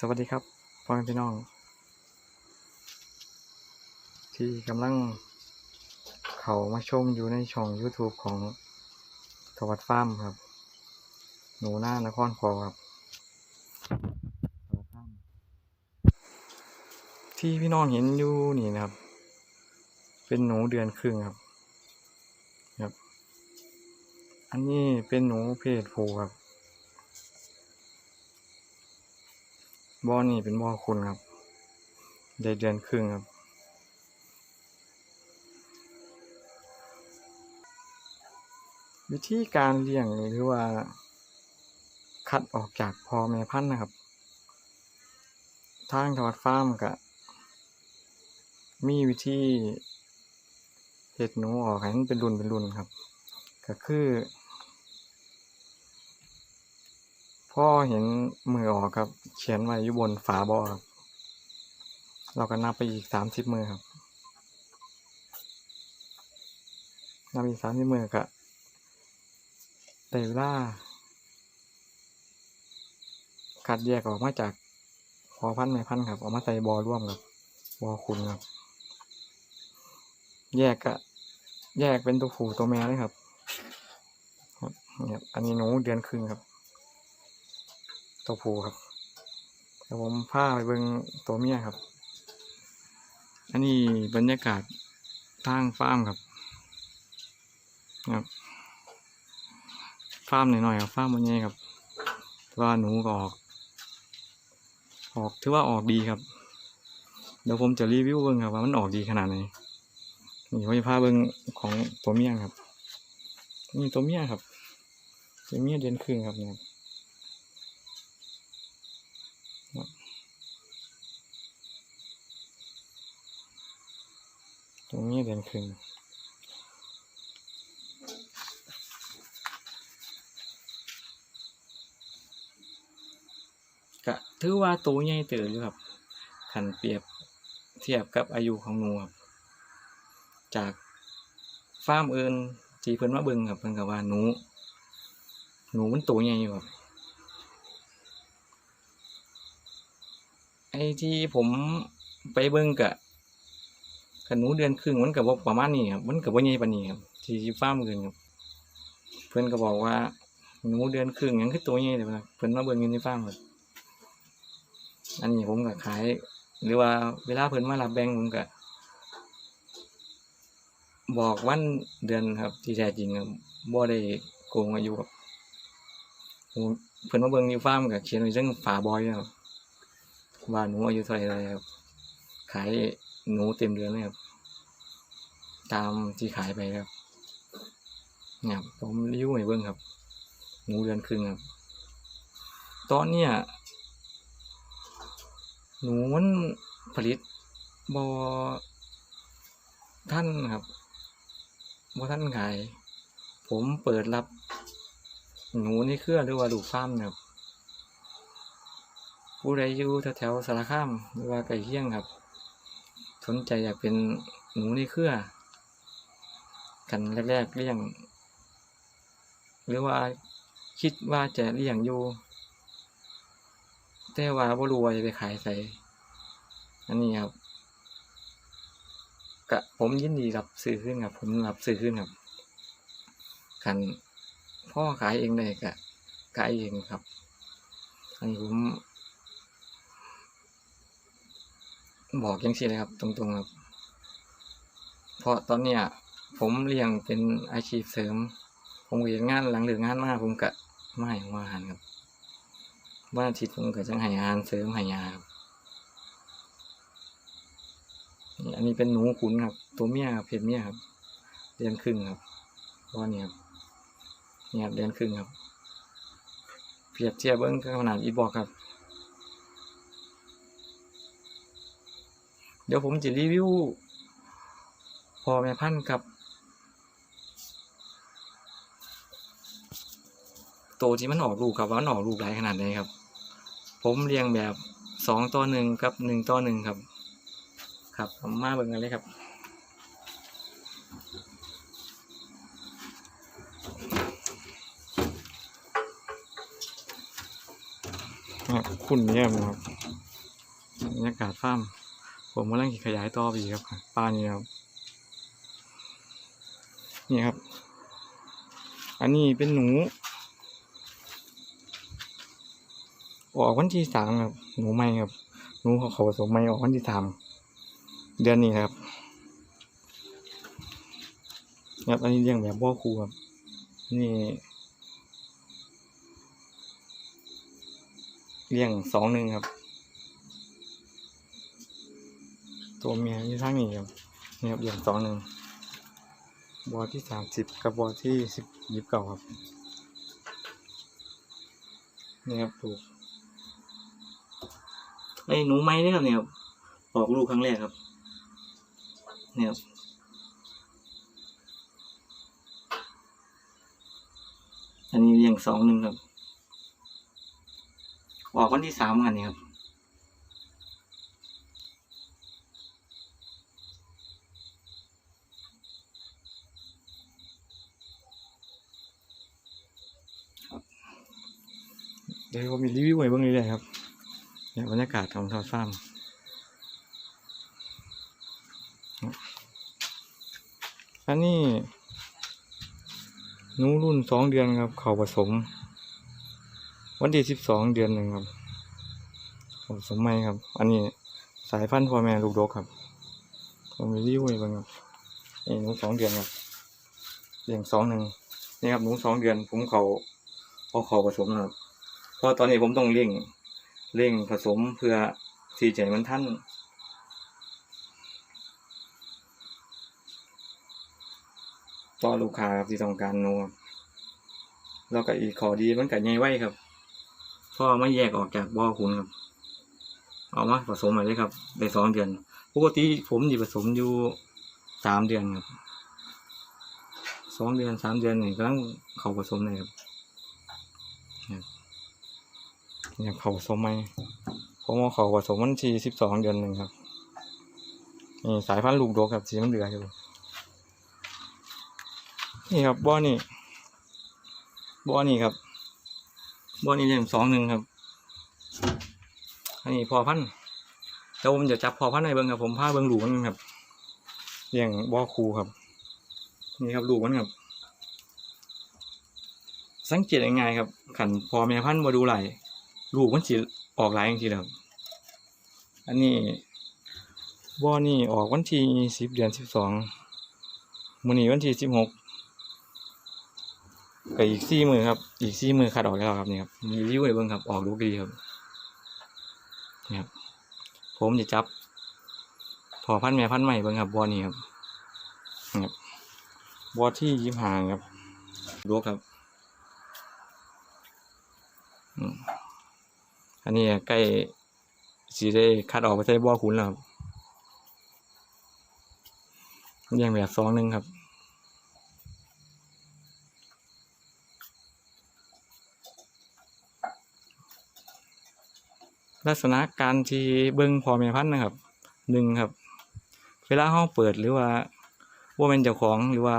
สวัสดีครับพ่อแม่พี่น้อง ที่กำลังเขามาชมอยู่ในช่อง YouTube ของทวัดฟาร์มครับ หนูหน้านครพอครับสวัสดิ์ที่พี่น้องเห็นอยู่นี่นะครับ เป็นหนูเดือนครึ่งครับ ครับ อันนี้เป็นหนูเพศผู้ครับ บ่อนี่เป็นบ่อคุณครับ ได้เดือนครึ่งครับ วิธีการเลี้ยงหรือว่า คัดออกจากพ่อแม่พันธุ์นะครับ ทางทวัดฟาร์มก็มีวิธีเห็ดหนูออกให้มันเป็นรุ่นเป็นรุ่นครับ ก็คือ พ่อเห็นมือออกครับ เขียนไว้อยู่บนฝาบ่อครับ เราก็นับไปอีกสามสิบมือครับ นับอีกสามสิบมือก็ได้เวลาคัดแยกออกมาจากพอพันธุ์แม่พันครับ ออกมาใส่บอร่วมครับบอคุณครับ แยกก็แยกเป็นตัวผู้ตัวแม่เลยครับครับเนี่ยอันนี้หนูเดือนครึ่งครับ ตัวผู้ครับเดี๋ยวผมพาไปเบิ่งตัวเมียครับ อันนี้บรรยากาศทางฟาร์มครับครับฟาร์มหน่อยๆครับฟาร์มมันใหญ่ครับว่าหนูก็ออก ออกถือว่าออกดีครับ เดี๋ยวผมจะรีวิวเบิ่งครับว่ามันออกดีขนาดไหนนี่ผมจะพาเบิ่งของตัวเมียครับนี่ตัวเมียครับตัวเมียเดือนครึ่งครับเนี่ย รงนี้เดือนครึ่งก็ถือว่าตัวใหญ่เติบอยู่ครับขันเปรียบเทียบกับอายุของหนูครับ จากฟาร์มอื่นที่เพิ่นมาเบิ่งครับเพิ่นก็ว่าหนูหนูมันตัวใหญ่อยู่ครับไอ้ที่ผมไปเบิ่งกะ ขนูเดือนครึ่งมันก็บ่ประมาณนี้ครับมันก็บ่ใหญ่ปานนี้ครับที่ฟ้ามอื่นครับเพิ่อนก็บอกว่าหนูเดือนครึ่งยังคือตัวใหญ่เลยนะเพิ่อนมาเบิ่งอยู่ในฟาร์มครับอันนี้ผมก็ขาย หรือว่าเวลาเพิ่อนมารับแบงผมก็บอกวันเดือนครับ ที่แท้จริงครับบ่ได้โกงอายุครับเพิ่อนมาเบิ่งอยู่ฟาร์มก็เขียนไว้เรื่องฝาบอยครับว่าหนูอายุเท่าไหร่ครับ ขาย หนูเต็มเดือนเลยครับ ตามที่ขายไปครับเนี่ยบผมรีวิวให้เบิ่งครับ หนูเดือนครึ่งครับ ตอนเนี้ยหนูมันผลิตบอท่านครับบอท่านขาย ผมเปิดรับ หนูในเครือหรือว่าลูกฟามครับผู้ใดอยู่แถวๆสารคามหรือว่าใกล้เคียงครับ สนใจอยากเป็นหนูในเครือ กันแรกๆเลี้ยง หรือว่าคิดว่าจะเลี้ยงอยู่ แต่ว่าบ่รู้ว่าจะไปขายใส่อันนี้ครับกะผมยินดีรับซื้อขึ้นครับ ผมรับซื้อขึ้นครับคันพ่อขายเองได้กะขายเองครับอันนี้ผม บอกยังสิเลยครับ ตรงๆครับ เพราะตอนเนี้ยผมเลี้ยงเป็นอาชีพเสริม ผมเห็นงานหลังเลิกงานมาผมก็ไม่วอาหารครับวันอาทิตย์ผมก็จะห้อาหารเสริมห้ยาครับอันนี้เป็นหนูขุนครับ ตัวเมียครับเพศเมียครับ เดือนครึ่งครับตัวนี้ครับเนี่ครับเดือนครึ่งครับ เปรียบเทียบเบิ้งขนาดอีบอกครับ เดี๋ยวผมจะรีวิวพอแม่พันธุ์ครับโตวที่มันออกลูกครับว่ามันออกลูกหลายขนาดไหนครับ ผมเลี้ยงแบบสองต่อหนึ่งกับหนึ่งต่อหนึ่งครับ ครับผมมาเบิ่งกันเลยครับคุณเยี่ยมครับบรรยากาศฟาร์ม ผมกำลังขยายต่อไปอีกครับป้านี่ครับ นี่ครับ อันนี้เป็นหนู ออกวันที่สามครับ หนูใหม่ครับ หนูเขาเขาผสมใหม่ออกวันที่สามเดือนนี้ครับครับอันนี้เลี้ยงแบบบ่อครูครับ นี่เลี้ยงสองหนึ่งครับ ตัวเมียอยู่ทางนี้ครับนี่ครับเลี้ยงสองหนึ่งบอที่สามสิบกับบอที่สิบยิบเก่าครับนี่ครับถูกไอ้หนูไม้เนี่ยครับเนี่ยครับออกลูกครั้งแรกครับเนี่ยครับอันนี้เลี้ยงสองหนึ่งครับ ออกวันที่สามกันนี่ครับ ดี๋ยวผมมีรีวิวไว้เบ้างเลยๆครับเนี่ยบรรยากาศของทอดฟามอันนี้หนูรุ่นสองเดือนครับ เขาผสม วันที่สิบสองเดือนหนึ่งครับผสมใหม่ครับ อันนี้สายพันธุ์พ่อแม่ลูกดกครับผมมีรีวิวไว้เบ้างครับนี่หนูสองเดือนครับเลี้ยงสองหนึ่งนี่ครับหนูสองเดือนผมเขาเอาเขาผสมนะครับ เพราะตอนนี้ผมต้องเร่งเร่งผสมเพื่อที่จมันท่านต่อลูกค้าครับที่ต้องการนูครับแล้วก็อีกขอดีมันก็ใหญ่ไว้ครับเพราะว่าไม่แยกออกจากบ่อคุณครับ เอามาผสมมาเลยครับได้สองเดือนปกติผมจะผสมอยู่สามเดือนครับสองเดือนสามเดือนนี่กำลังเขาผสมเลยครับ เนี่ยเขาผสมไหมผมเอาเขาผสมวันที่สิบสองเดือนหนึ่งครับนี่สายพันธุ์ลูกดกครับสีมันเหลืออยู่นี่ครับบ่อนี่บ่อนี่ครับบ่อนี่เล่มสองหนึ่งครับอันนี้พอพันธุ์แล้วผมจะจับพอพันธุ์ในเบิ้งครับผมพาเบิ้งหลูมันครับเลี้ยงบ่อคูครับ นี่ครับลูกมันครับ สังเกตยังไงครับขันพอแม่พันธุ์มาดูไหล ลูกมันสิออกหลายอย่างทีเดียวอันนี้บ่อนี่ออกวันที่สิบเดือนสิบสองมื้อนี้วันที่สิบหกก็อีกสี่มือครับ อีกสี่มือขาดออกแล้วครับนี่ครับ มีริ้วเลยเบิ่งครับ ออกลูกดีครับนี่ครับ ผมจะจับ พอพันแม่พันใหม่เบิ่งครับบ่อนี้ครับนี่ครับบ่อที่ยิ้มหางครับลูกครับ อืม อันนี้ใกล้สีได้คัดออกไปใช้บ่อขุนแล้วครับเลี้ยงแบบซองหนึ่งครับลักษณะการที่เบิ้งพอแม่พันธุ์นะครับหนึ่งครับ เวลาห้องเปิดหรือว่าว่าเป็นเจ้าของหรือว่า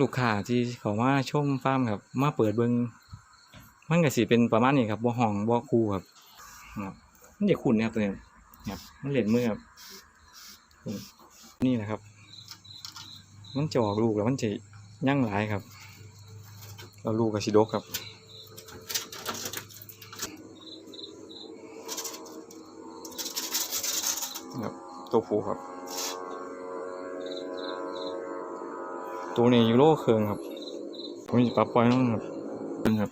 ลูกค้าที่เขามาชมฟาร์มครับ มาเปิดเบิ้ง มันก็สิเป็นประมาณนี้ครับบ่ห้องบ่คู่ครับมันจะขุ่นนะครับตัวนี้ครับมันเหรียญมือครับนี่นะครับ มันจะออกลูกแล้วมันจะยั่งหลายครับแล้วลูกก็สิดกครับครับตัวผู้ครับ ตัวนี้ยูโรเคืองครับ ผมจะปรับปล่อยน้องครับเป็นครับ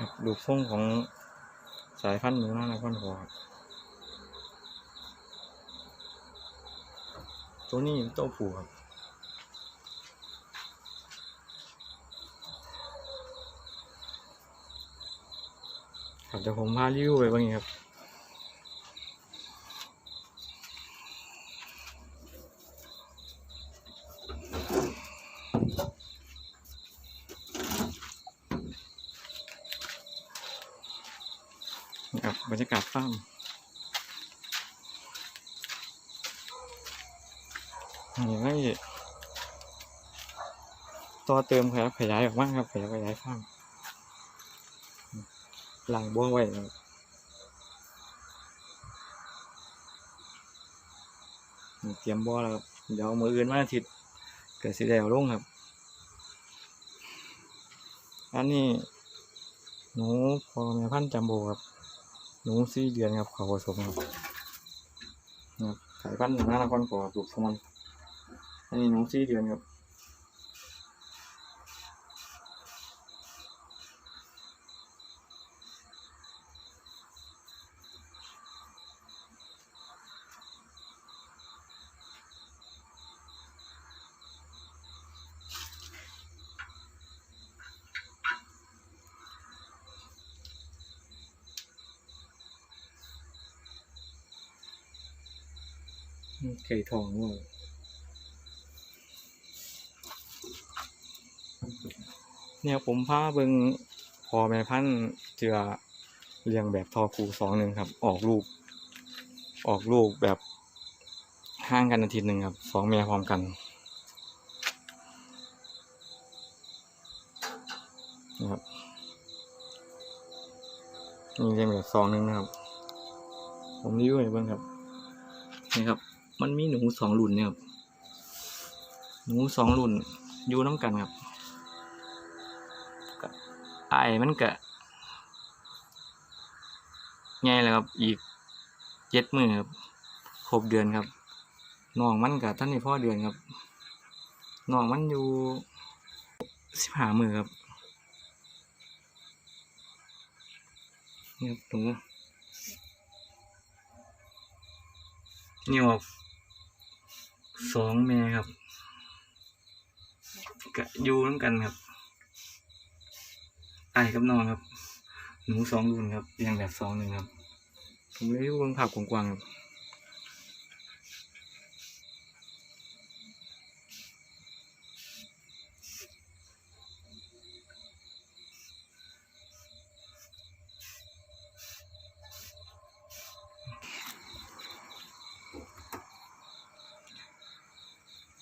ครับดูทรงของสายพันธุ์หนูนานะพันธุ์หัวครับตัวนี้ตัวผูครับครับเดี๋ยวผมพาดิ้วไปบ้างครับ ต่อเติมครับขยายออกมาครับขยายขยายฟาร์มหลังบัวไว้ครับเตรียมบัวแล้วครับเดี๋ยวมืออื่นวันอาทิตย์เกิดสีแดงลงครับ อันนี้หนูพอแม่พันธุ์จัมโบครับ หนูสี่เดือนครับเขาผสมครับนะครับสายพันธุ์หน้านครขอปลูกสมันอันนี้หนูสี่เดือนครับ ไก่ทองด้วยเนี่ยผมพาเบิงพอแม่พันธุ์เจือเลี้ยงแบบทอคูสองหนึ่งครับ ออกลูก ออกลูกแบบห่างกันอาทิตย์หนึ่งครับสองแม่พร้อมกันนะครับนี่เลี้ยงแบบสองหนึ่งนะครับ ผมรีวิวให้เบิ่งครับนี่ครับ มันมีหนูสองรุ่นเนี่ยครับหนูสองรุ่นอยู่น้ำกันครับก็ไอ้มันกะไงแล้วครับ อีกเจ็ดมือครับครบเดือนครับน้องมันกะท่านในพ่อเดือนครับน้องมันอยู่สิบห้ามือครับนี่ครับหนูนี่ออก สองแม่ครับกะอยู่น้ำกันครับไอ้กับน้องครับ หนูสองรุ่นครับเรียงแบบสองหนึ่งครับผมเลยเบิ่งผักกว้างๆครับ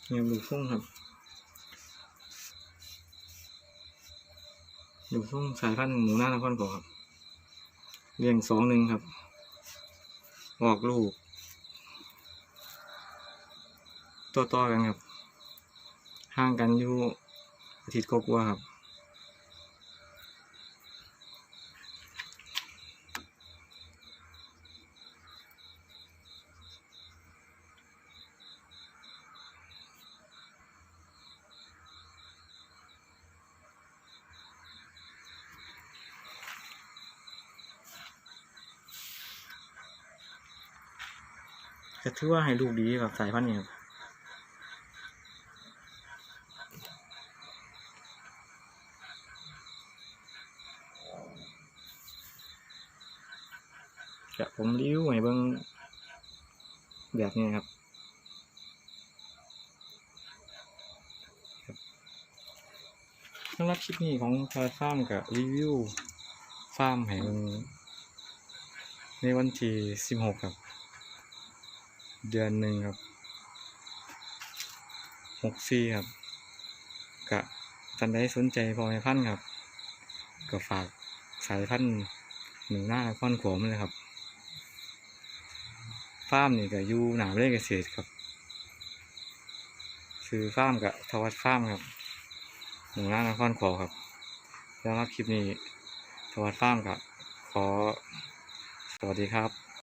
เนี่ยดูฟุ้งครับดูฟุ้งสายพันธุ์หมูหน้านครก่อครับเลี้ยงสองหนึ่งครับ ออกลูก ตัวต่อกันครับ ห่างกันอยู่อาทิตย์กว่าครับ ก็ถือว่าให้ลูกดีกับสายพันธุ์นี้ครับจะผมรีวิวให้เบิ่งแบบนี้ครับ สำหรับคลิปนี้ของทายฟาร์มกับรีวิวฟาร์มให้เบิ่งในวันที่ 16 ครับ เดือนหนึ่งครับหกสี่ครับกะท่านใดสนใจพอให้พันครับก็ฝากสายพันหนึ่งหน้าค่อนขวมเลยครับฟาร์มนี่ก็อยู่หนาเล่เกษตรครับซื้อฟาร์มกับทวัดฟาร์มครับหนึ่งหน้านครขอครับสำหรับคลิปนี้ทวัดฟาร์มกับขอสวัสดีครับ